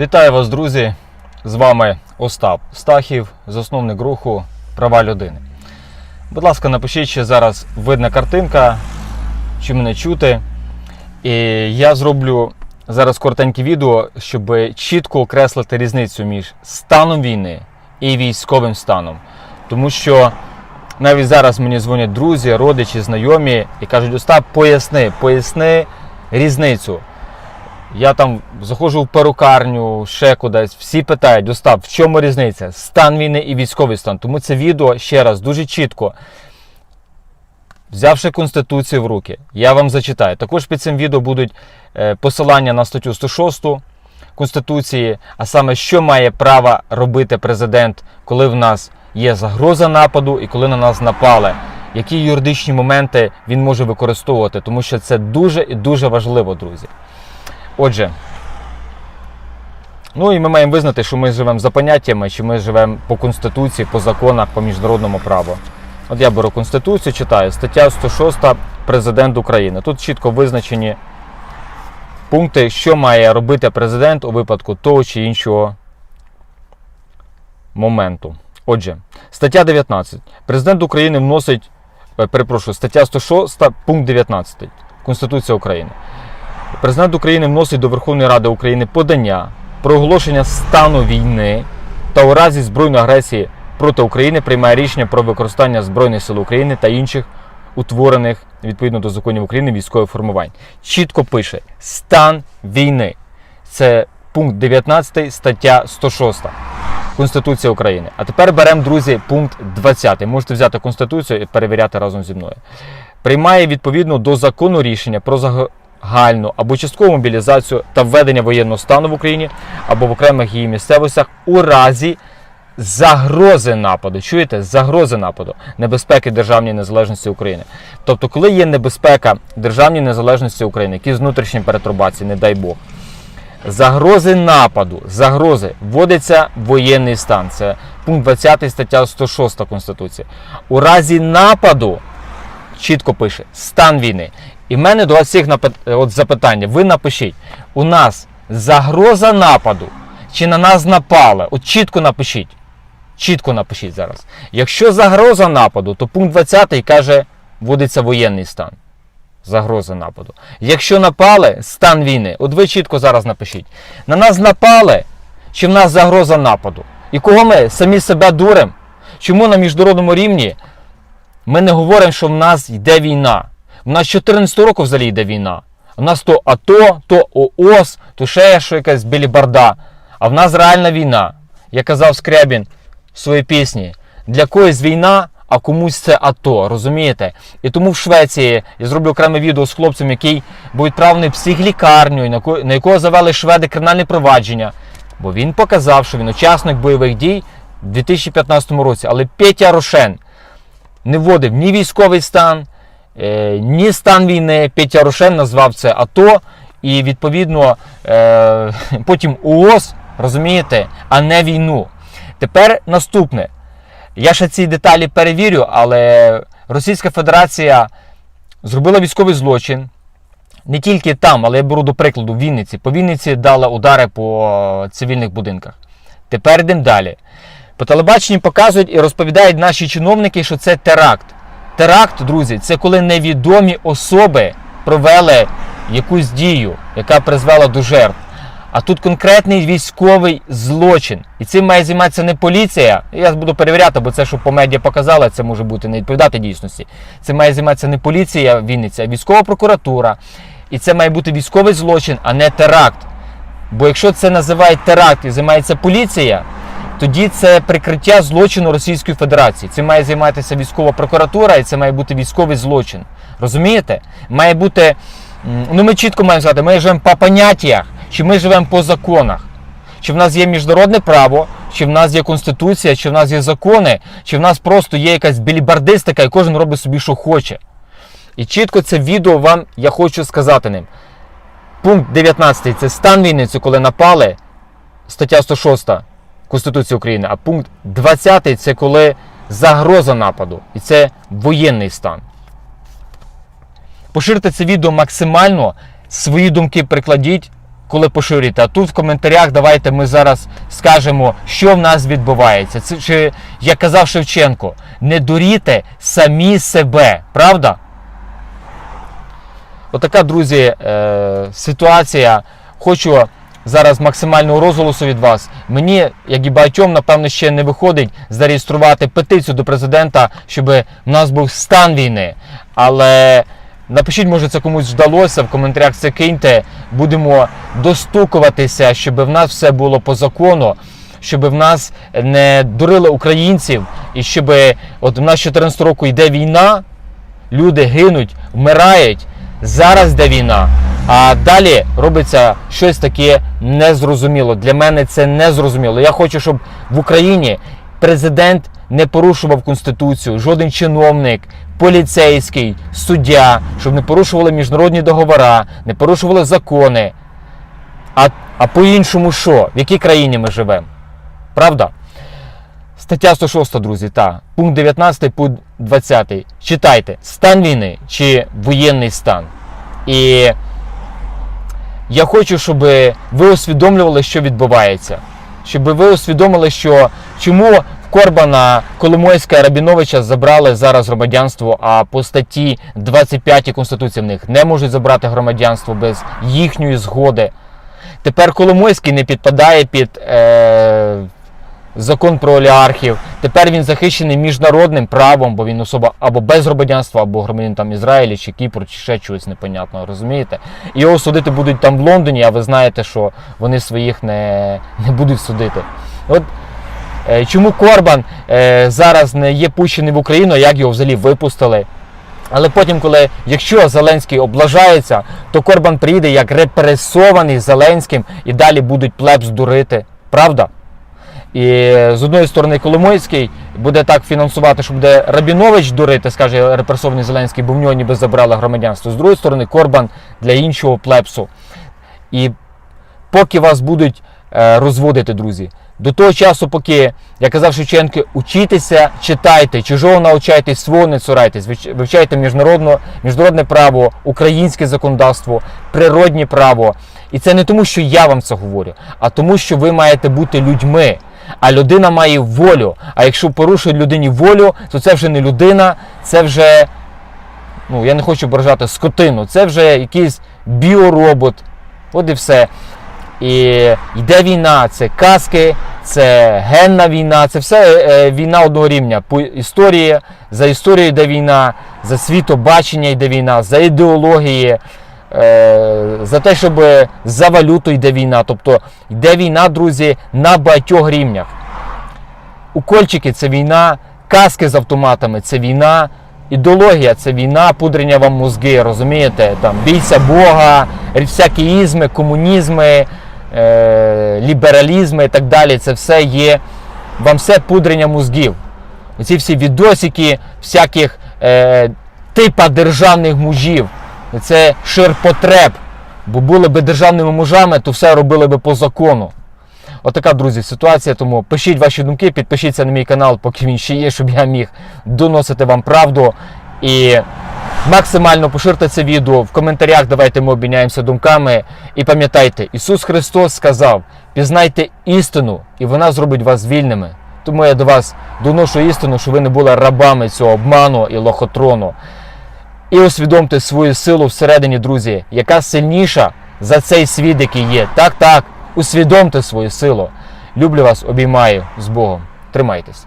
Вітаю вас, друзі! З вами Остап Стахів, засновник руху Права людини. Будь ласка, напишіть, чи зараз видна картинка, чи мене чути. І я зроблю зараз коротеньке відео, щоб чітко окреслити різницю між станом війни і військовим станом. Тому що навіть зараз мені дзвонять друзі, родичі, знайомі і кажуть: Остап, поясни, поясни різницю. Я там заходжу в перукарню, ще кудись. Всі питають, Остап, в чому різниця? Стан війни і військовий стан. Тому це відео ще раз дуже чітко. Взявши Конституцію в руки, я вам зачитаю. Також під цим відео будуть е, посилання на статтю 106 Конституції, а саме, що має право робити президент, коли в нас є загроза нападу і коли на нас напали. Які юридичні моменти він може використовувати, тому що це дуже і дуже важливо, друзі. Отже, ну і ми маємо визнати, що ми живемо за поняттями, чи ми живемо по Конституції, по законах, по міжнародному праву. От я беру Конституцію, читаю, стаття 106 Президент України. Тут чітко визначені пункти, що має робити президент у випадку того чи іншого моменту. Отже, стаття 19. Президент України вносить, е, перепрошую, стаття 106, пункт 19 Конституція України. Президент України вносить до Верховної Ради України подання про оголошення стану війни та у разі збройної агресії проти України приймає рішення про використання Збройних сил України та інших утворених відповідно до законів України військових формувань. Чітко пише стан війни. Це пункт 19 стаття 106 Конституція України. А тепер беремо, друзі, пункт 20. Можете взяти Конституцію і перевіряти разом зі мною. Приймає відповідно до закону рішення про загальну або часткову мобілізацію та введення воєнного стану в Україні або в окремих її місцевостях у разі загрози нападу. Чуєте? Загрози нападу, небезпеки державній незалежності України. Тобто, коли є небезпека державній незалежності України, якісь внутрішні перетрубації, не дай Бог. Загрози нападу, загрози вводиться воєнний стан. Це пункт 20 стаття 106 Конституції. У разі нападу чітко пише стан війни. І в мене до вас всіх от запитання. Ви напишіть, у нас загроза нападу чи на нас напали? От чітко напишіть. Чітко напишіть зараз. Якщо загроза нападу, то пункт 20 каже, вводиться воєнний стан. Загроза нападу. Якщо напали, стан війни. От ви чітко зараз напишіть. На нас напали, чи в нас загроза нападу? І кого ми самі себе дуримо? Чому на міжнародному рівні ми не говоримо, що в нас йде війна? У нас 14 років взагалі йде війна. У нас то АТО, то ООС, то ще що якась білібарда. А в нас реальна війна. Я казав Скрябін в своїй пісні. Для когось війна, а комусь це АТО, розумієте? І тому в Швеції я зроблю окреме відео з хлопцем, який був відправлений в психлікарню, на якого завели шведи кримінальне провадження. Бо він показав, що він учасник бойових дій в 2015 році. Але Петя Рошен не вводив ні військовий стан, ні стан війни. Петя Рошен назвав це АТО. І відповідно е, потім ООС, розумієте, а не війну. Тепер наступне. Я ще ці деталі перевірю, але Російська Федерація зробила військовий злочин. Не тільки там, але я беру до прикладу в Вінниці. По Вінниці дала удари по цивільних будинках. Тепер йдемо далі. По телебаченню показують і розповідають наші чиновники, що це теракт. Теракт, друзі, це коли невідомі особи провели якусь дію, яка призвела до жертв. А тут конкретний військовий злочин. І цим має займатися не поліція. Я буду перевіряти, бо це, що по медіа показали, це може бути не відповідати дійсності. Це має займатися не поліція Вінниця, а військова прокуратура. І це має бути військовий злочин, а не теракт. Бо якщо це називають теракт і займається поліція, тоді це прикриття злочину Російської Федерації. Цим має займатися військова прокуратура, і це має бути військовий злочин. Розумієте? Має бути. Ну ми чітко маємо сказати, ми живемо по поняттях, чи ми живемо по законах. Чи в нас є міжнародне право, чи в нас є конституція, чи в нас є закони, чи в нас просто є якась білібардистика, і кожен робить собі, що хоче. І чітко це відео вам я хочу сказати ним. Пункт 19 це стан війни, коли напали, стаття 106 Конституції України, а пункт 20 це коли загроза нападу. І це воєнний стан. Поширте це відео максимально, свої думки прикладіть, коли поширюєте. А тут в коментарях давайте ми зараз скажемо, що в нас відбувається. Це чи як казав Шевченко, не дуріте самі себе, правда? Отака, друзі, е, ситуація. Хочу зараз максимального розголосу від вас. Мені, як і багатьом, напевно, ще не виходить зареєструвати петицію до президента, щоб в нас був стан війни. Але напишіть, може, це комусь вдалося. В коментарях це киньте. Будемо достукуватися, щоб в нас все було по закону. Щоб в нас не дурили українців, і щоб от в нас 14 року йде війна, люди гинуть, вмирають. Зараз йде війна. А далі робиться щось таке незрозуміло. Для мене це незрозуміло. Я хочу, щоб в Україні президент не порушував конституцію, жоден чиновник, поліцейський, суддя, щоб не порушували міжнародні договори, не порушували закони. А, а по-іншому що? В якій країні ми живемо? Правда? Стаття 106, друзі, та пункт 19, пункт 20. Читайте, стан війни чи воєнний стан. І я хочу, щоб ви усвідомлювали, що відбувається. Щоб ви усвідомили, що чому в Корбана Коломойська Рабіновича забрали зараз громадянство, а по статті 25 Конституції в них не можуть забрати громадянство без їхньої згоди. Тепер Коломойський не підпадає під е, закон про олігархів. Тепер він захищений міжнародним правом, бо він особа або без громадянства, або громадянин там Ізраїлі чи Кіпру, чи ще чогось непонятного, розумієте? Його судити будуть там в Лондоні, а ви знаєте, що вони своїх не, не будуть судити. От е, чому Корбан е, зараз не є пущений в Україну, як його взагалі випустили? Але потім, коли якщо Зеленський облажається, то Корбан приїде як репресований Зеленським і далі будуть плебс дурити. Правда? І з одної сторони Коломойський буде так фінансувати, що буде Рабінович дурити, скаже репресований Зеленський, бо в нього ніби забрали громадянство. З другої сторони, Корбан для іншого плепсу. І поки вас будуть е, розводити, друзі, до того часу, поки, як казав Шевченко, учітеся, читайте, чужого навчайтесь, свого не цурайтесь, вивчайте міжнародне, міжнародне право, українське законодавство, природнє право. І це не тому, що я вам це говорю, а тому, що ви маєте бути людьми. А людина має волю. А якщо порушують людині волю, то це вже не людина, це вже, ну я не хочу ображати скотину, це вже якийсь біоробот. От і все. І йде війна, це казки, це генна війна, це все е, війна одного рівня. По історії, за історією йде війна, за світобачення йде війна, за ідеології, е, за те, щоб за валюту йде війна. Тобто йде війна, друзі, на багатьох рівнях. Укольчики це війна, каски з автоматами це війна, ідеологія це війна, пудрення вам мозги, розумієте? Там бійся Бога, всякі ізми, комунізми, е, лібералізми і так далі. Це все є вам все пудрення мозгів. Оці всі відосики всяких е, типа державних мужів. Це ширпотреб. Бо були би державними мужами, то все робили би по закону. Отака, друзі, ситуація. Тому пишіть ваші думки, підпишіться на мій канал, поки він ще є, щоб я міг доносити вам правду. І максимально поширте це відео. В коментарях давайте ми обміняємося думками. І пам'ятайте, Ісус Христос сказав: пізнайте істину, і вона зробить вас вільними. Тому я до вас доношу істину, щоб ви не були рабами цього обману і лохотрону. І усвідомте свою силу всередині, друзі, яка сильніша за цей світ, який є. Так, так, усвідомте свою силу. Люблю вас, обіймаю з Богом. Тримайтесь.